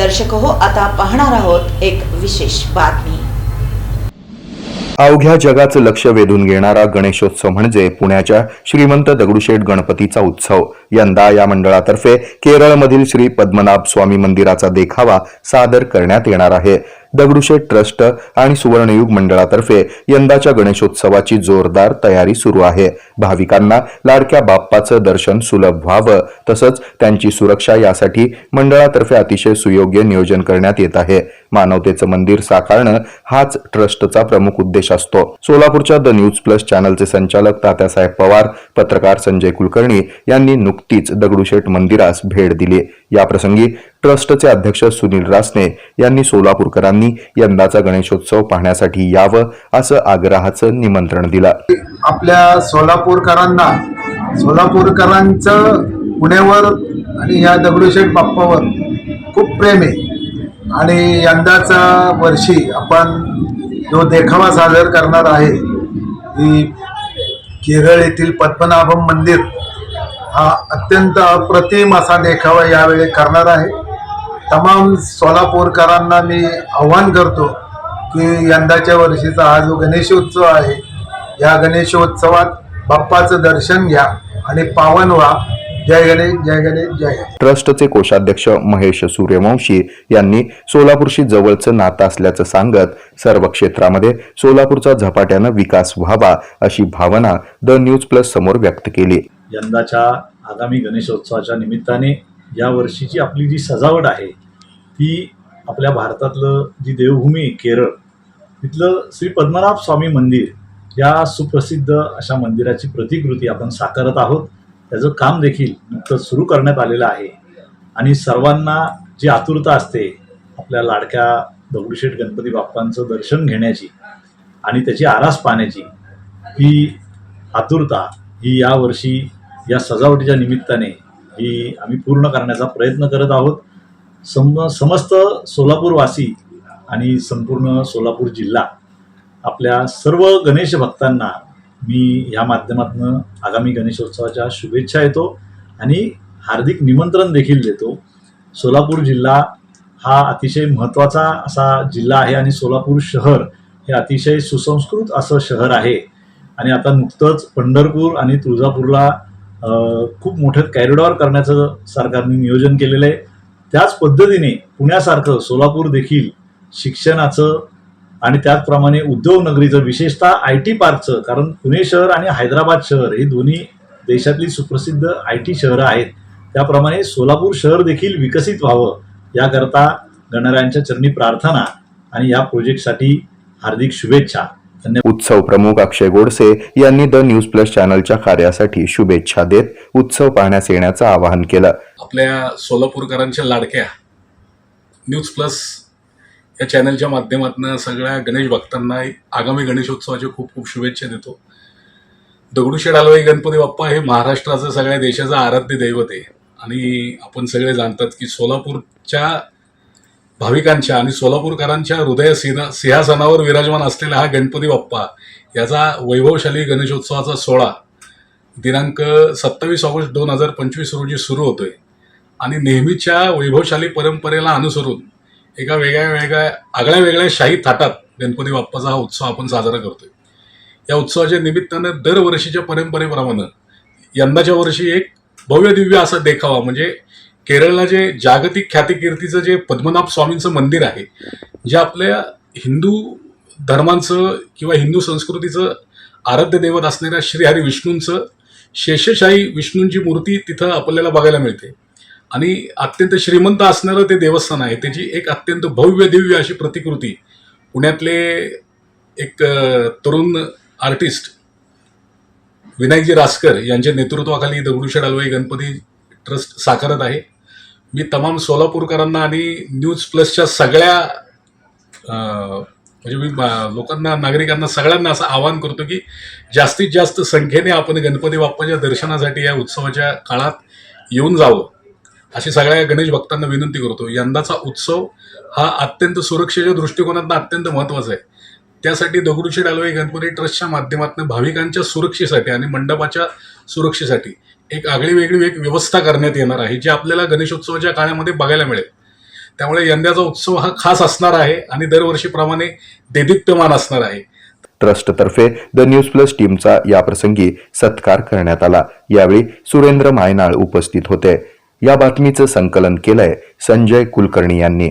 दर्शक हो आता पाहणार आहोत एक विशेष बातमी. अवघ्या जगाचं लक्ष वेधून घेणारा गणेशोत्सव म्हणजे पुण्याच्या श्रीमंत दगडूशेठ गणपतीचा उत्सव. यंदा या मंडळातर्फे केरळमधील श्री पद्मनाभ स्वामी मंदिराचा देखावा सादर करण्यात येणार आहे. दगडूशेठ ट्रस्ट आणि सुवर्णयुग मंडळातर्फे यंदाच्या गणेशोत्सवाची जोरदार तयारी सुरू आहे. भाविकांना लाडक्या बाप्पाचं दर्शन सुलभ व्हावं तसंच त्यांची सुरक्षा यासाठी मंडळातर्फे अतिशय सुयोग्य नियोजन करण्यात येत आहे. मानवतेचं मंदिर साकारणं हाच ट्रस्टचा प्रमुख उद्देश असतो. सोलापूरच्या द न्यूज प्लस चॅनलचे संचालक तात्यासाहेब पवार पत्रकार संजय कुलकर्णी यांनी नुकतीच दगडूशेठ मंदिरास भेट दिली. याप्रसंगी ट्रस्टचे अध्यक्ष सुनील रासने यांनी सोलापूरकरांनी यंदाचा गणेशोत्सव पाहण्यासाठी यावं असं आग्रहाचं निमंत्रण दिलं. आपल्या सोलापूरकरांना सोलापूरकरांचं पुण्यावर आणि या दगडूशेठ बाप्पावर खूप प्रेम आहे. आणि यंदाचा वर्षी आपण जो देखावा सादर करणार आहे की केरळ येथील पद्मनाभम मंदिर हा अत्यंत अप्रतिम असा देखावा यावेळी करणार आहे. तमाम सोलापूरकरांना मी आव्हान करतो की यंदाच्या वर्षीचा हा जो गणेशोत्सव आहे या गणेशोत्सवात बाप्पाचं दर्शन घ्या आणि पावन व्हा. जय गणेश जय गणेश जय ट्रस्टचे कोषाध्यक्ष महेश सूर्यवंशी यांनी सोलापूरशी जवळचं नातं असल्याचं सांगत सर्व क्षेत्रामध्ये सोलापूरचा झपाट्यानं विकास व्हावा अशी भावना द न्यूज प्लस समोर व्यक्त केली. यंदाच्या आगामी गणेशोत्सवाच्या निमित्ताने या वर्षीची आपली जी सजावट आहे ती आपल्या भारतातलं जी देवभूमी केरळ तिथलं श्री पद्मनाभ स्वामी मंदिर या सुप्रसिद्ध अशा मंदिराची प्रतिकृती आपण साकारत आहोत. त्याचं काम देखील नुकतंच सुरू करण्यात आलेलं आहे. आणि सर्वांना जी आतुरता असते आपल्या लाडक्या दगडूशेठ गणपती बाप्पांचं दर्शन घेण्याची आणि त्याची आरास पाहण्याची ही आतुरता ही यावर्षी या सजावटीच्या निमित्ताने ही आम्ही पूर्ण करण्याचा प्रयत्न करत आहोत. सम समस्त सोलापूरवासी आणि संपूर्ण सोलापूर जिल्हा आपल्या सर्व गणेश भक्तांना मी ह्या माध्यमातून आगामी गणेशोत्सवाच्या शुभेच्छा येतो आणि हार्दिक निमंत्रण देखील देतो. सोलापूर जिल्हा हा अतिशय महत्त्वाचा असा जिल्हा आहे आणि सोलापूर शहर हे अतिशय सुसंस्कृत असं शहर आहे. आणि आता नुकतंच पंढरपूर आणि तुळजापूरला खूप मोठं कॅरिडॉर करण्याचं सरकारने नियोजन केलेलं आहे. त्याच पद्धतीने पुण्यासारखं सोलापूर देखील शिक्षणाचं आणि त्याचप्रमाणे उद्योगनगरीचं विशेषतः आय टी पार्कचं कारण पुणे शहर आणि हैदराबाद शहर हे दोन्ही देशातली सुप्रसिद्ध आय टी शहरं आहेत. त्याप्रमाणे सोलापूर शहर देखील विकसित व्हावं याकरता गणरायांच्या चरणी प्रार्थना आणि या प्रोजेक्टसाठी हार्दिक शुभेच्छा. उत्सव प्रमुख अक्षय गोडसे यांनी द न्यूज प्लस चॅनलच्या कार्यासाठी शुभेच्छा देत उत्सव पाहण्यास येण्याचं आवाहन केलं. आपल्या सोलापूरकरांच्या लाडक्या न्यूज प्लस या चॅनलच्या माध्यमातून सगळ्या गणेश भक्तांना आगामी गणेशोत्सवाच्या खूप खूप शुभेच्छा देतो. दगडूशेठ हलवाई गणपती बाप्पा हे महाराष्ट्राचं सगळ्या देशाचं आराध्य दैवत आहे. आणि आपण सगळे जाणतात की सोलापूरच्या भाविकांच्या आणि सोलापूरकरांच्या हृदय सिंह सिंहासनावर विराजमान असलेला हा गणपती बाप्पा याचा वैभवशाली गणेशोत्सवाचा सोहळा दिनांक सत्तावीस ऑगस्ट दोन हजार पंचवीस रोजी सुरू होतोय. आणि नेहमीच्या वैभवशाली परंपरेला अनुसरून एका वेगळ्या वेगळ्या आगळ्या वेगळ्या शाही थाटात गणपती बाप्पाचा हा उत्सव आपण साजरा करतोय. या उत्सवाच्या निमित्तानं दरवर्षीच्या परंपरेप्रमाणे यंदाच्या वर्षी एक भव्य दिव्य असा देखावा म्हणजे केरळला जे जागतिक ख्यातिकीर्तीचं जे पद्मनाभ स्वामींचं मंदिर आहे जे आपल्या हिंदू धर्मांचं किंवा हिंदू संस्कृतीचं आराध्य दैवत असणाऱ्या श्रीहरी विष्णूंचं शेषशाही विष्णूंची मूर्ती तिथं आपल्याला बघायला मिळते. आणि अत्यंत श्रीमंत असणारं ते देवस्थान आहे त्याची एक अत्यंत भव्य दिव्य अशी प्रतिकृती पुण्यातले एक तरुण आर्टिस्ट विनायकजी रासकर यांच्या नेतृत्वाखाली दगडूशेठ हलवाई गणपती ट्रस्ट साकारत आहे. मी तमाम सोलापूरकरांना आणि न्यूज प्लसच्या सगळ्या म्हणजे मी मा- लोकांना नागरिकांना सगळ्यांना असं आवाहन करतो की जास्तीत जास्त संख्येने आपण गणपती बाप्पाच्या दर्शनासाठी या उत्सवाच्या काळात येऊन जावं. अशी सगळ्या गणेश भक्तांना विनंती करतो. यंदाचा उत्सव हा अत्यंत सुरक्षेच्या दृष्टिकोनातून अत्यंत महत्त्वाचा आहे. त्यासाठी दगडूशेठ हलवाई गणपती ट्रस्टच्या माध्यमातून भाविकांच्या सुरक्षेसाठी आणि मंडपाच्या सुरक्षेसाठी एक आगळी वेगळी एक व्यवस्था करण्यात येणार आहे जी आपल्याला गणेशोत्सवाच्या काळामध्ये बघायला मिळेल. त्यामुळे यंदाचा उत्सव हा खास असणार आहे आणि दरवर्षीप्रमाणे देदीप्यमान असणार आहे. ट्रस्टतर्फे द न्यूज प्लस टीमचा याप्रसंगी सत्कार करण्यात आला. यावेळी सुरेंद्र मायनाळ उपस्थित होते. या बातमीचं संकलन केलंय संजय कुलकर्णी यांनी.